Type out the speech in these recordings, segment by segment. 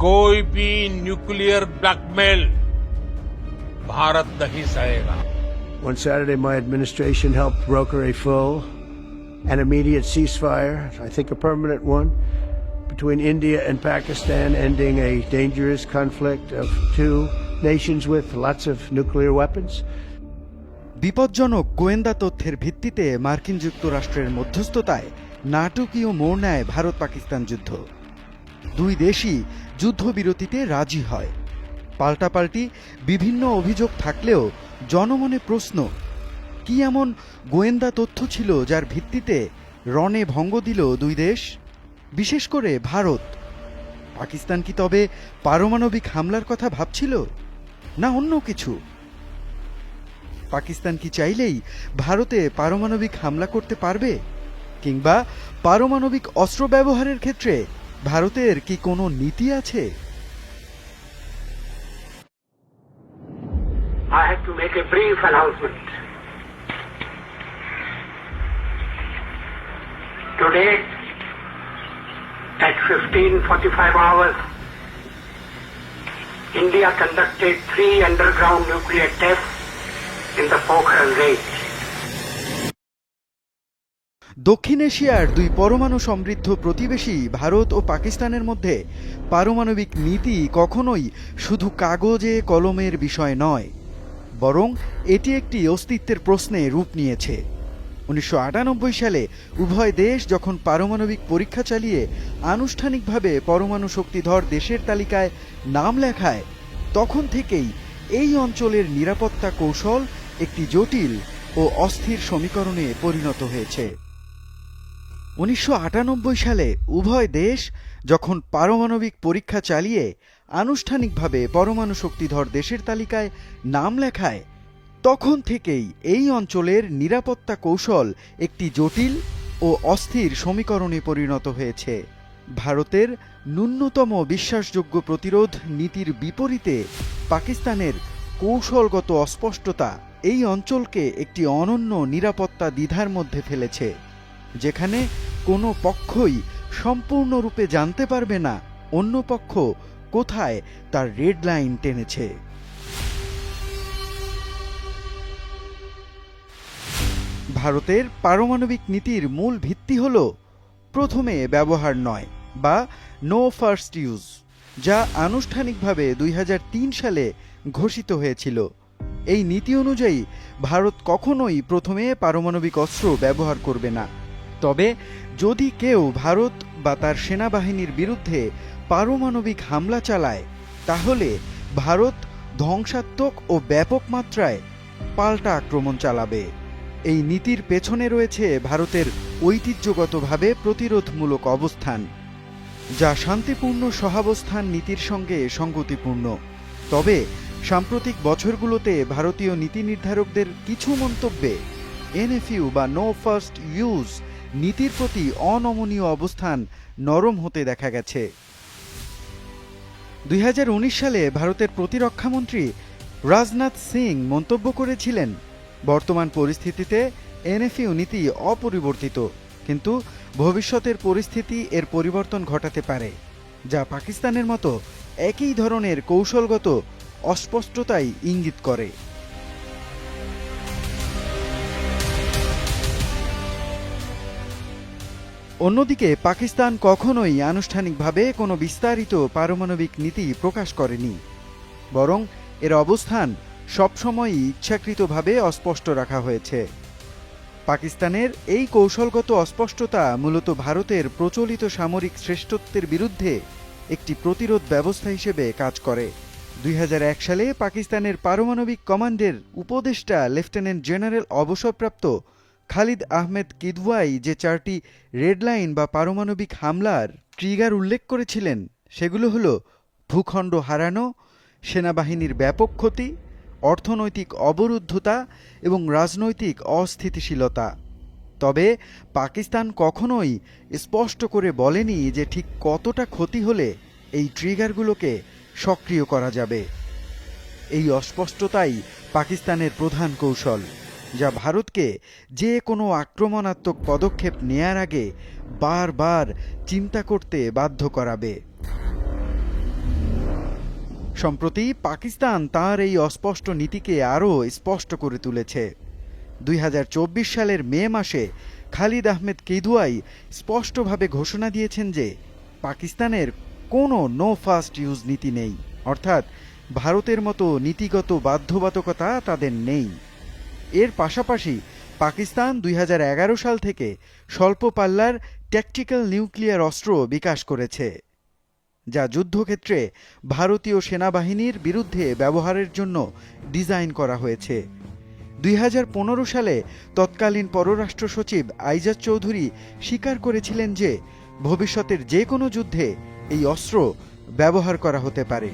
कोई भी nuclear blackmail Bharat नहीं सहेगा On Saturday, my administration helped broker a full and immediate ceasefire, I think a permanent one, between India and Pakistan, ending a dangerous conflict of two nations with lots of nuclear weapons. বিপজ্জনক গোয়েন্দা তথ্যের ভিত্তিতে মার্কিন যুক্তরাষ্ট্রের মধ্যস্থতায় নাটকীয় মোড় নেয় ভারত পাকিস্তান যুদ্ধ দুই দেশই যুদ্ধবিরতিতে রাজি হয়। পাল্টাপাল্টি বিভিন্ন অভিযোগ থাকলেও জনমনে প্রশ্ন, কি এমন গোয়েন্দা তথ্য ছিল যার ভিত্তিতে রণে ভঙ্গ দিল দুই দেশ? বিশেষ করে ভারত। পাকিস্তান কি তবে পারমাণবিক হামলার কথা ভাবছিল, না অন্য কিছু? পাকিস্তান কি চাইলেই ভারতে পারমাণবিক হামলা করতে পারবে, কিংবা পারমাণবিক অস্ত্র ব্যবহারের ক্ষেত্রে ভারতের কি কোনো নীতি আছে I have to make a brief. Today, at 15.45 hours, India conducted three underground nuclear tests in the Pokhran range. দক্ষিণ এশিয়ার দুই পরমাণু সমৃদ্ধ প্রতিবেশী ভারত ও পাকিস্তানের মধ্যে পারমাণবিক নীতি কখনোই শুধু কাগজে, কলমের বিষয় নয়, বরং এটি একটি অস্তিত্বের প্রশ্নে রূপ নিয়েছে। উনিশশো আটানব্বই সালে উভয় দেশ যখন পারমাণবিক পরীক্ষা চালিয়ে আনুষ্ঠানিকভাবে পরমাণু শক্তিধর দেশের তালিকায় নাম লেখায়, তখন থেকেই এই অঞ্চলের নিরাপত্তা কৌশল একটি জটিল ও অস্থির সমীকরণে পরিণত হয়েছে। উনিশশো আটানব্বই সালে উভয় দেশ যখন পারমাণবিক পরীক্ষা চালিয়ে আনুষ্ঠানিকভাবে পরমাণু শক্তিধর দেশের তালিকায় নাম লেখায়, তখন থেকেই এই অঞ্চলের নিরাপত্তা কৌশল একটি জটিল ও অস্থির সমীকরণে পরিণত হয়েছে। ভারতের ন্যূনতম বিশ্বাসযোগ্য প্রতিরোধ নীতির বিপরীতে পাকিস্তানের কৌশলগত অস্পষ্টতা এই অঞ্চলকে একটি অনন্য নিরাপত্তা দ্বিধার মধ্যে ফেলেছে, যেখানে কোনো পক্ষই সম্পূর্ণরূপে জানতে পারবে না অন্য পক্ষ কোথায় তার রেড লাইন টেনেছে। ভারতের পারমাণবিক নীতির মূল ভিত্তি হল প্রথমে ব্যবহার নয় বা নো ফার্স্ট ইউজ যা আনুষ্ঠানিকভাবে দুই হাজার তিন সালে ঘোষিত হয়েছিল। এই নীতি অনুযায়ী ভারত কখনোই প্রথমে পারমাণবিক অস্ত্র ব্যবহার করবে না। তবে যদি কেউ ভারত বা তার সেনাবাহিনীর বিরুদ্ধে পারমাণবিক হামলা চালায়, তাহলে ভারত ধ্বংসাত্মক ও ব্যাপক মাত্রায় পাল্টা আক্রমণ চালাবে। এই নীতির পেছনে রয়েছে ভারতের ঐতিহ্যগতভাবে প্রতিরোধমূলক অবস্থান, যা শান্তিপূর্ণ সহাবস্থান নীতির সঙ্গে সঙ্গতিপূর্ণ। তবে সাম্প্রতিক বছরগুলোতে ভারতীয় নীতি নির্ধারকদের কিছু মন্তব্যে, এনএফইউ বা নো ফার্স্ট ইউজ নীতির প্রতি অনমনীয় অবস্থান নরম হতে দেখা গেছে। দুই হাজার উনিশ সালে ভারতের প্রতিরক্ষামন্ত্রী রাজনাথ সিং মন্তব্য করেছিলেন, বর্তমান পরিস্থিতিতে এনএফইউ নীতি অপরিবর্তিত, কিন্তু ভবিষ্যতের পরিস্থিতি এর পরিবর্তন ঘটাতে পারে, যা পাকিস্তানের মতো একই ধরনের কৌশলগত অস্পষ্টতাই ইঙ্গিত করে। অন্যদিকে পাকিস্তান কখনোই আনুষ্ঠানিকভাবে কোনো বিস্তারিত পারমাণবিক নীতি প্রকাশ করেনি। বরং এর অবস্থান সবসময়ই ইচ্ছাকৃতভাবে অস্পষ্ট রাখা হয়েছে। পাকিস্তানের এই কৌশলগত অস্পষ্টতা মূলত ভারতের প্রচলিত সামরিক শ্রেষ্ঠত্বের বিরুদ্ধে একটি প্রতিরোধ ব্যবস্থা হিসেবে কাজ করে। দুই হাজার এক সালে পাকিস্তানের পারমাণবিক কমান্ডের উপদেষ্টা লেফটেন্যান্ট জেনারেল অবসরপ্রাপ্ত খালিদ আহমেদ কিদওয়াই যে চারটি রেড লাইন বা পারমাণবিক হামলার ট্রিগার উল্লেখ করেছিলেন, সেগুলো হলো ভূখণ্ড হারানো, সেনাবাহিনীর ব্যাপক ক্ষতি, অর্থনৈতিক অবরুদ্ধতা এবং রাজনৈতিক অস্থিতিশীলতা। তবে পাকিস্তান কখনোই স্পষ্ট করে বলেনি যে ঠিক কতটা ক্ষতি হলে এই ট্রিগারগুলোকে সক্রিয় করা যাবে। এই অস্পষ্টতাই পাকিস্তানের প্রধান কৌশল। যা ভারতকে যে কোনো আক্রমণাত্মক পদক্ষেপ নেয়ার আগে বারবার চিন্তা করতে বাধ্য করাবে। সম্প্রতি পাকিস্তান তার এই অস্পষ্ট নীতিকে আরও স্পষ্ট করে তুলেছে। দুই হাজার চব্বিশ সালের মে মাসে খালিদ আহমেদ কেদুয়াই স্পষ্টভাবে ঘোষণা দিয়েছেন যে পাকিস্তানের কোনো নো ফার্স্ট ইউজ নীতি নেই। অর্থাৎ ভারতের মতো নীতিগত বাধ্যবাধকতা তাদের নেই। এর পাশাপাশি পাকিস্তান দুই হাজার এগারো সাল থেকে স্বল্প পাল্লার ট্যাকটিক্যাল নিউক্লিয়ার অস্ত্র বিকাশ করেছে, যা যুদ্ধক্ষেত্রে ভারতীয় সেনাবাহিনীর বিরুদ্ধে ব্যবহারের জন্য ডিজাইন করা হয়েছে। দুই হাজার পনেরো সালে তৎকালীন পররাষ্ট্র সচিব আইজাজ চৌধুরী স্বীকার করেছিলেন যে ভবিষ্যতের যে কোনো যুদ্ধে এই অস্ত্র ব্যবহার করা হতে পারে।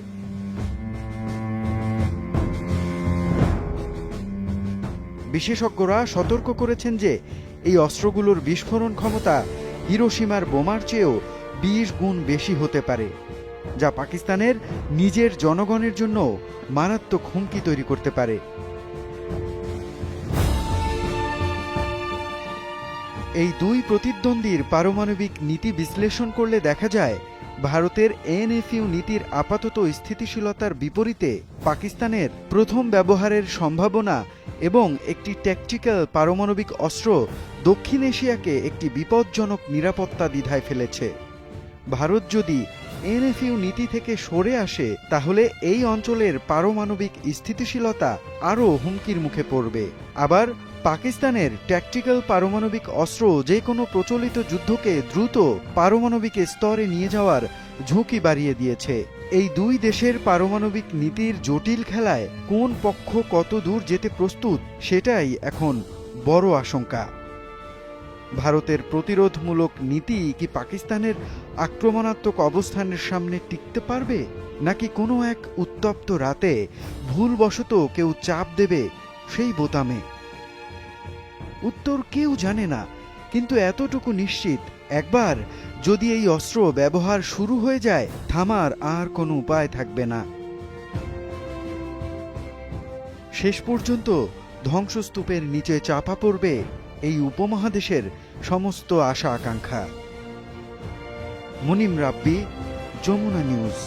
বিশেষজ্ঞরা সতর্ক করেছেন যে, এই অস্ত্রগুলোর বিস্ফোরণ ক্ষমতা হিরোসীমার বোমার চেয়েও বিশ গুণ বেশি হতে পারে, যা পাকিস্তানের নিজের জনগণের জন্য মারাত্মক হুমকি তৈরি করতে পারে। এই দুই প্রতিদ্বন্দ্বীর পারমাণবিক নীতি বিশ্লেষণ করলে দেখা যায় ভারতের এনএফইউ নীতির আপাতত স্থিতিশীলতার বিপরীতে পাকিস্তানের প্রথম ব্যবহারের সম্ভাবনা এবং একটি ট্যাকটিক্যাল পারমাণবিক অস্ত্র দক্ষিণ এশিয়াকে একটি বিপজ্জনক নিরাপত্তা দ্বিধায় ফেলেছে। ভারত যদি এনএফইউ নীতি থেকে সরে আসে, তাহলে এই অঞ্চলের পারমাণবিক স্থিতিশীলতা আরও হুমকির মুখে পড়বে। আবার পাকিস্তানের ট্যাকটিক্যাল পারমাণবিক অস্ত্র যে কোনো প্রচলিত যুদ্ধকে দ্রুত পারমাণবিক স্তরে নিয়ে যাওয়ার ঝুঁকি বাড়িয়ে দিয়েছে। এই দুই দেশের পারমাণবিক নীতির জটিল খেলায় কোন পক্ষ কত দূর যেতে প্রস্তুত সেটাই এখন বড় আশঙ্কা। ভারতের প্রতিরোধমূলক নীতি কি পাকিস্তানের আক্রমণাত্মক অবস্থানের সামনে টিকতে পারবে, নাকি কোনো এক উত্তপ্ত রাতে ভুলবশত কেউ চাপ দেবে সেই বোতামে? উত্তর কেউ জানে না, কিন্তু এতটুকু নিশ্চিত, একবার যদি এই অস্ত্র ব্যবহার শুরু হয়ে যায়, থামার আর কোনো উপায় থাকবে না। শেষ পর্যন্ত ধ্বংসস্তূপের নিচে চাপা পড়বে এই উপমহাদেশের সমস্ত আশা আকাঙ্ক্ষা মুনিম রাব্বি, যমুনা নিউজ।